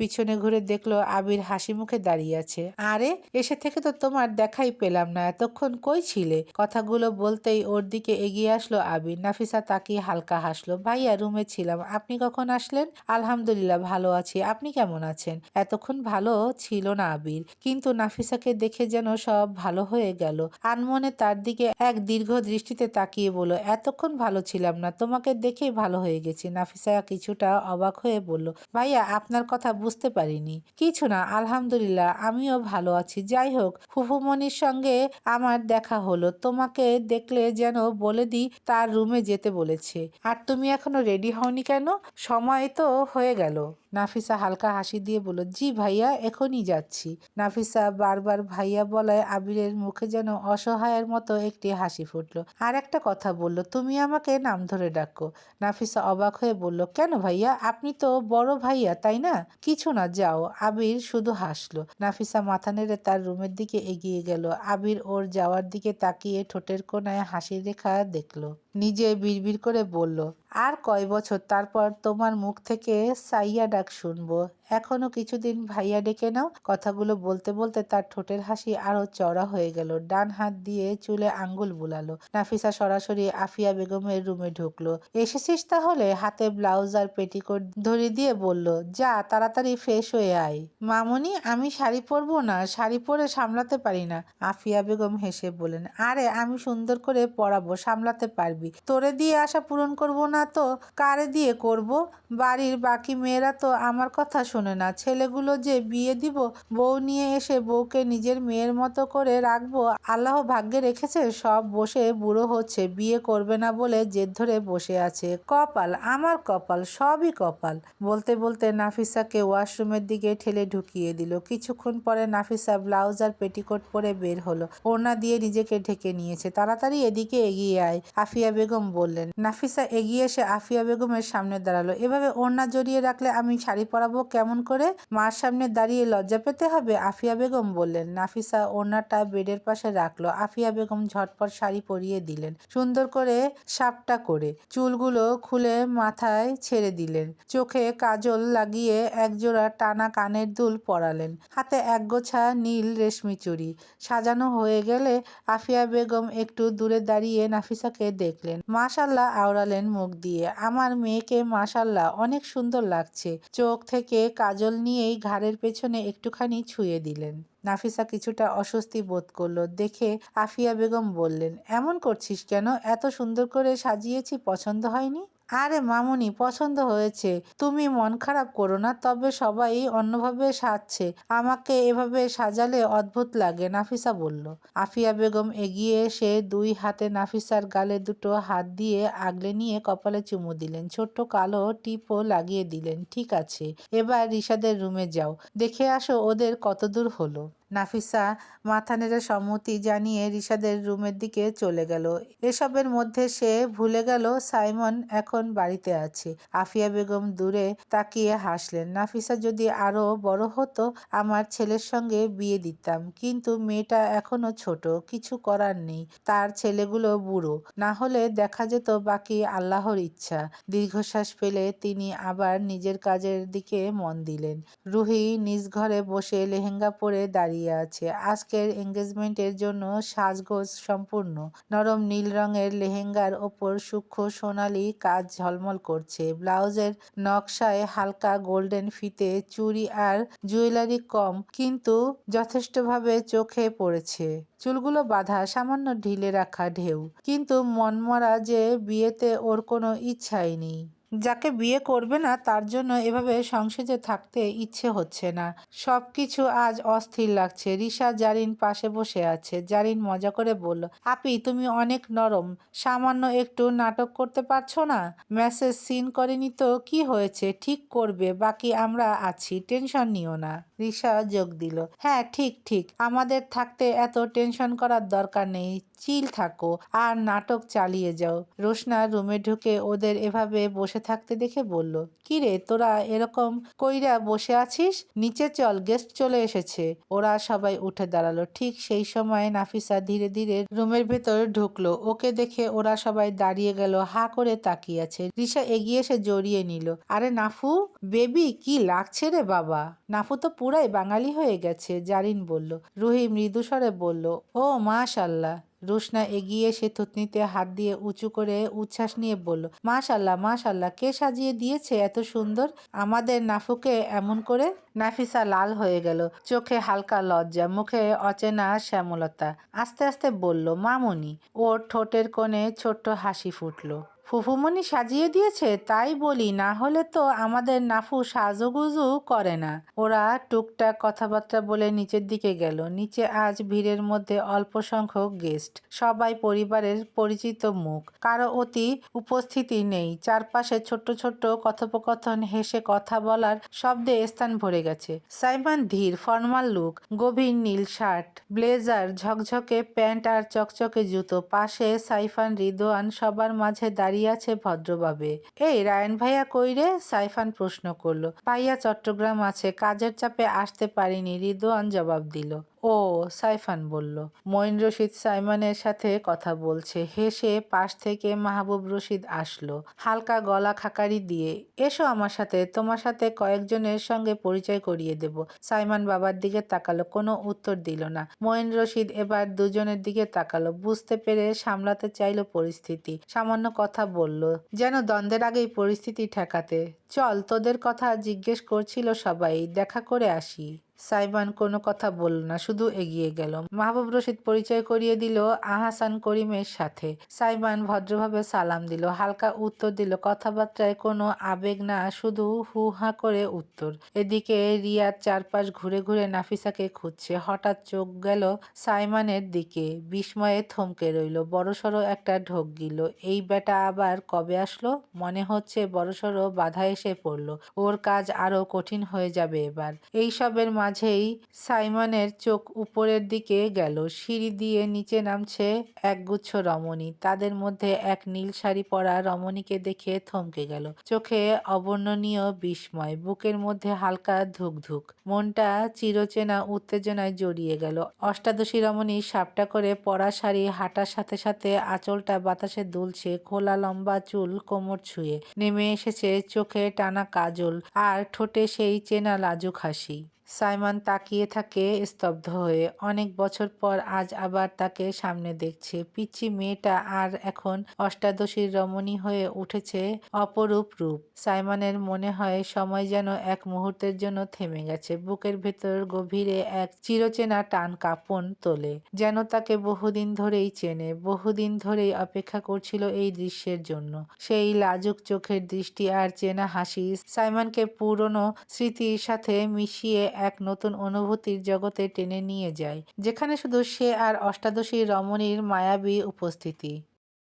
পিছনে ঘুরে দেখল আবির হাসি মুখে দাঁড়িয়ে আছে। আরে, এসে থেকে তো তোমার দেখাই পেলাম না, এতক্ষণ কই ছিলে? কথাগুলো বলতেই ওর দিকে এগিয়ে আসলো আবির। নাফিসা তাকিয়ে হালকা হাসলো, ভাইয়া, রুমে ছিলাম, আপনি কখন আসলেন? আলহামদুলিল্লাহ, ভালো আছি, আপনি কেমন আছেন? এতক্ষণ ভালো ছিল না আবির, কিন্তু নাফিসাকে দেখে যেন সব ভালো হয়ে গেল। আনমনে তার দিকে এক দীর্ঘ দৃষ্টিতে তাকিয়ে বলল, এতক্ষণ ভালো ছিলাম না, তোমাকে দেখেই ভালো হয়ে গেছি। নাফিসা কিছুটা অবাক হয়ে বলল, ভাইয়া, আপনার কথা বুঝতে পারিনি। কিছু না, আলহামদুলিল্লাহ, আমিও ভালো আছি। যাই হোক ফুফুমনির সঙ্গে আমার দেখা হলো। তোমাকে দেখলে যেন বলে দিই, তার রুমে যেতে বলেছে। আর তুমি এখনও রেডি হওনি কেন? সময় তো হয়ে গেল। নাফিসা হালকা হাসি দিয়ে বলল, জি ভাইয়া, এখনই যাচ্ছি। নাফিসা বারবার ভাইয়া বলায় আবিরের মুখে যেন অসহায়ের মতো একটি হাসি ফুটলো। আর একটা কথা বলল, তুমি আমাকে নাম ধরে ডাকো। নাফিসা অবাক হয়ে বলল, কেন ভাইয়া? আপনি তো বড় ভাইয়া, তাই না? কিছু না, যাও। আবির শুধু হাসলো। নাফিসা মাথা নেড়ে তার রুমের দিকে এগিয়ে গেল। আবির ওর যাওয়ার দিকে তাকিয়ে ঠোঁটের কোনায় হাসির রেখা দেখল। নিজে বিড়বিড় করে বলল আর কয় বছর? তারপর তোমার মুখ থেকে সাইয়া ডাক শুনব। এখনও কিছুদিন ভাইয়া ডেকে নাও। কথাগুলো বলতে বলতে তার ঠোঁটের হাসি আরও চড়া হয়ে গেল। ডান হাত দিয়ে চুলে আঙ্গুল বুলালো। নাফিসা সরাসরি আফিয়া বেগমের রুমে ঢুকলো। এসেছিস তাহলে? হাতে ব্লাউজ আর পেটিকোট ধরিয়ে দিয়ে বলল, যা, তাড়াতাড়ি ফ্রেশ হয়ে আয়। মামনি, আমি শাড়ি পরবো না। শাড়ি পরে সামলাতে পারি না। আফিয়া বেগম হেসে বলেন আরে, আমি সুন্দর করে পরাবো, সামলাতে পারবি। তোরে দিয়ে আশা পূরণ করব না তো? কারে দিয়ে করব? বাড়ির বাকি মেয়েরা তো আমার কথা শোনে না। ছেলেগুলো যে বিয়ে দিব, বউ নিয়ে এসে বউকে নিজের মেয়ের মতো করে রাখব, আল্লাহ ভাগ্যে রেখেছে, সব বসে বুড়ো হচ্ছে, বিয়ে করবে না বলে জেদ ধরে বসে আছে। কপাল, আমার কপাল, সবই কপাল। বলতে বলতে নাফিসাকে ওয়াশরুমের দিকে ঠেলে ঢুকিয়ে দিল। কিছুক্ষণ পরে নাফিসা ব্লাউজ আর পেটিকোট পরে বের হলো। ওড়না দিয়ে নিজেকে ঢেকে নিয়েছে। তাড়াতাড়ি এদিকে এগিয়ে আয়, আফিয়া বেগম বললেন। নাফিসা এগিয়ে এসে আফিয়া বেগমের সামনে দাঁড়াল। এভাবে ওড়না জড়িয়ে রাখলে আমি শাড়ি পরাবো কেমন করে? মার সামনে দাঁড়িয়ে লজ্জা পেতে হবে? আফিয়া বেগম বললেন। নাফিসা ওড়নাটা বেডের পাশে রাখল। আফিয়া বেগম ঝটপট শাড়ি পরিয়ে দিলেন। সুন্দর করে সাপটা করে চুলগুলো খুলে মাথায় ছেড়ে দিলেন। চোখে কাজল লাগিয়ে একজোড়া টানা কানের দুল পরালেন। হাতে একগোছা নীল রেশমি চুড়ি। সাজানো হয়ে গেলে আফিয়া বেগম একটু দূরে দাঁড়িয়ে নাফিসাকে দেখলেন। মাশাল্লাহ আওড়ালেন মুখ দিয়ে। আমার মেয়েকে মাশাল্লাহ, অনেক সুন্দর লাগছে। চোখ থেকে কাজল নিয়েই ঘাড়ের পেছনে একটুখানি ছুঁয়ে দিলেন। নাফিসা কিছুটা অস্বস্তি বোধ করল, দেখে আফিয়া বেগম বললেন, এমন করছিস কেন? এত সুন্দর করে সাজিয়েছি, পছন্দ হয়নি? আরে মামুনি, পছন্দ হয়েছে। তুমি মন খারাপ করো না, তবে সবাই অন্যভাবে সাজছে। আমাকে এভাবে সাজালে অদ্ভুত লাগে, নাফিসা বলল। আফিয়া বেগম এগিয়ে এসে দুই হাতে নাফিসার গালে দুটো হাত দিয়ে আগলে নিয়ে কপালে চুমু দিলেন। ছোট্ট কালো টিপও লাগিয়ে দিলেন। ঠিক আছে, এবার রিশাদের রুমে যাও। দেখে আসো ওদের কতদূর হলো। নাফিসা মাথা নেড়ে সম্মতি জানিয়ে রিশাদের রুমের দিকে চলে গেল। এসবের মধ্যে সে ভুলে গেল সাইমন এখন বাড়িতে আছে। আফিয়া বেগম দূরে তাকিয়ে হাসলেন, নাফিসা যদি আরও বড় হতো, আমার ছেলের সঙ্গে বিয়ে দিতাম, কিন্তু মেয়েটা এখনও ছোট, কিছু করার নেই, তার ছেলেগুলো বুড়ো, না হলে দেখা যেত বাকি আল্লাহর ইচ্ছা। দীর্ঘশ্বাস পেলে তিনি আবার নিজের কাজের দিকে মন দিলেন। রুহি নিজ ঘরে বসে লেহেঙ্গা পরে দাঁড়িয়ে আছে। আজকের এঙ্গেজমেন্টের জন্য সাজগোজ সম্পূর্ণ। নরম নীল রঙের লেহেঙ্গার ওপর সূক্ষ্ম সোনালি কাজ ঝলমল করছে। ব্লাউজের নকশায় হালকা গোল্ডেন ফিতে চুড়ি আর জুয়েলারি কম, কিন্তু যথেষ্টভাবে চোখে পড়েছে। চুলগুলো বাঁধা, সামান্য ঢিলে রাখা ঢেউ। কিন্তু মনমরা যে বিয়েতে ওর কোনো ইচ্ছাই নেই। যাকে বিয়ে করবে না, তার জন্য এভাবে সংসদে থাকতে ইচ্ছে হচ্ছে না। সব কিছু আজ অস্থির লাগছে। রিসা জারিন পাশে বসে আছে। জারিন মজা করে বলল, আপি, তুমি অনেক নরম। সামান্য একটু নাটক করতে পারছ না? মেসেজ সিন করেনি তো? কি হয়েছে? ঠিক করবে। বাকি আমরা আছি। টেনশন নিও না। রিসা যোগ দিল। হ্যাঁ ঠিক ঠিক। আমাদের থাকতে এত টেনশন করার দরকার নেই। চিল থাকো আর নাটক চালিয়ে যাও। রোশনা রুমে ঢুকে ওদের এভাবে বসে থাকতে দেখে বলল কিরে তোরা এরকম কইরা বসে আছিস? নিচে চল, গেস্ট চলে এসেছে। ওরা সবাই উঠে দাঁড়াল। ঠিক সেই সময় নাফিসা ধীরে ধীরে রুমের ভেতর ঢুকলো। ওকে দেখে ওরা সবাই দাঁড়িয়ে গেল, হা করে তাকিয়ে আছে। রিসা এগিয়ে এসে জড়িয়ে নিল, আরে নাফু, বেবি, কি লাগছে রে বাবা? নাফু তো পুরাই বাঙালি হয়ে গেছে, জারিন বলল। রুহি মৃদুস্বরে বলল, ও মাশাল্লাহ। রোশনা এগিয়ে এসে থুতনিতে হাত দিয়ে উঁচু করে উচ্ছ্বাস নিয়ে বলল, মাশাল্লাহ মাশাল্লাহ, কে সাজিয়ে দিয়েছে এত সুন্দর? আমাদের নাফুকে এমন করে? নাফিসা লাল হয়ে গেল, চোখে হালকা লজ্জা, মুখে অচেনা শ্যামলতা। আস্তে আস্তে বলল, মামনি। ওর ঠোঁটের কোণে ছোট্ট হাসি ফুটলো। ফুফুমনি সাজিয়ে দিয়েছে, তাই বলি, না হলে তো আমাদের নাফু সাজুগুজু করে না। ওরা টুকটাক কথাবার্তা বলে নিচের দিকে গেল। নিচে আজ ভিড়ের মধ্যে অল্প সংখ্যক গেস্ট, সবাই পরিবারের পরিচিত মুখ। কারও অতি উপস্থিতি নেই। চারপাশে ছোট্ট ছোট্ট কথোপকথন, হেসে কথা বলার শব্দে স্থান ভরে গেছে। সাইমান ধীর, ফর্মাল লুক, গভীর নীল শার্ট, ব্লেজার, ঝকঝকে প্যান্ট আর চকচকে জুতো। পাশে সাইফান, রিদোয়ান সবার মাঝে দাঁড়িয়ে আছে ভদ্রভাবে। এই, রায়ন ভাইয়া কইরে সাইফান প্রশ্ন করল। ভাইয়া, চট্টগ্রাম আছে। কাজের চাপে আসতে পারিনি। রিদোয়ান জবাব দিল। ও সাইফান বলল মঈন রশিদ সাইমানের সাথে কথা বলছে। হেসে পাশ থেকে মাহবুব রশিদ আসলো। হালকা গলা খাকারি দিয়ে, এসো আমার সাথে, তোমার সাথে কয়েকজনের সঙ্গে পরিচয় করিয়ে দেব। সাইমান বাবার দিকে তাকালো, কোনো উত্তর দিল না। মঈন রশিদ এবার দুজনের দিকে তাকালো, বুঝতে পেরে সামলাতে চাইলো পরিস্থিতি। সামান্য কথা বলল, যেন দ্বন্দ্বের আগেই পরিস্থিতি ঠেকাতে। চল, তোদের কথা জিজ্ঞেস করছিল সবাই, দেখা করে আসি। সাইবান কোনো কথা বলল না, শুধু এগিয়ে গেল। মাহবুব রশিদ পরিচয় করিয়ে দিল আহাসান করিমের সাথে। সাইবান ভদ্রভাবে সালাম দিল, হালকা উত্তর দিল, কথাবার্তায় কোনো আবেগ না, শুধু হু হা করে উত্তর। এদিকে রিয়ার চারপাশ ঘুরে ঘুরে নাফিসাকে খুঁজছে। হঠাৎ চোখ গেল সাইমানের দিকে। বিস্ময়ে থমকে রইল, বড়সড় একটা ঢোক গিল এই বেটা আবার কবে আসলো? মনে হচ্ছে বড়সড় বাধা এসে পড়ল। ওর কাজ আরও কঠিন হয়ে যাবে এবার। এইসবের মাঝেই সাইমনের চোখ উপরের দিকে গেল। সিঁড়ি দিয়ে নিচে নামছে একগুচ্ছ রমণী। তাদের মধ্যে এক নীল শাড়ি পরা রমণীকে দেখে থমকে গেল। চোখে অবর্ণনীয় বিস্ময়, বুকের মধ্যে হালকা ধুক ধুক মনটা চিরচেনা উত্তেজনায় জড়িয়ে গেল। অষ্টাদশী রমণী সাপটা করে পরা শাড়ি হাঁটার সাথে সাথে আঁচলটা বাতাসে দুলছে খোলা লম্বা চুল কোমর ছুঁয়ে। নেমে এসেছে চোখে টানা কাজল আর ঠোঁটে সেই চেনা লাজুক হাসি। সাইমন তাকিয়ে থাকে স্তব্ধ হয়ে। অনেক বছর পর আজ আবার তাকে সামনে দেখছে। পিচ্ছি মেয়েটা আর এখন অষ্টাদশীর রমণী হয়ে উঠেছে অপরূপ রূপ। সাইমনের মনে হয় সময় যেন এক মুহূর্তের জন্য থেমে গেছে। বুকের ভেতর গভীরে এক চিরচেনা টান কাঁপন তোলে। যেন তাকে বহুদিন ধরেই চেনে, বহুদিন ধরেই অপেক্ষা করছিল এই দৃশ্যের জন্য। সেই লাজুক চোখের দৃষ্টি আর চেনা হাসি সাইমনকে পুরনো স্মৃতির সাথে মিশিয়ে এক নতুন অনুভূতির জগতে টেনে নিয়ে যায়, যেখানে শুধু সে আর অষ্টাদশী রমণীর মায়াবী উপস্থিতি।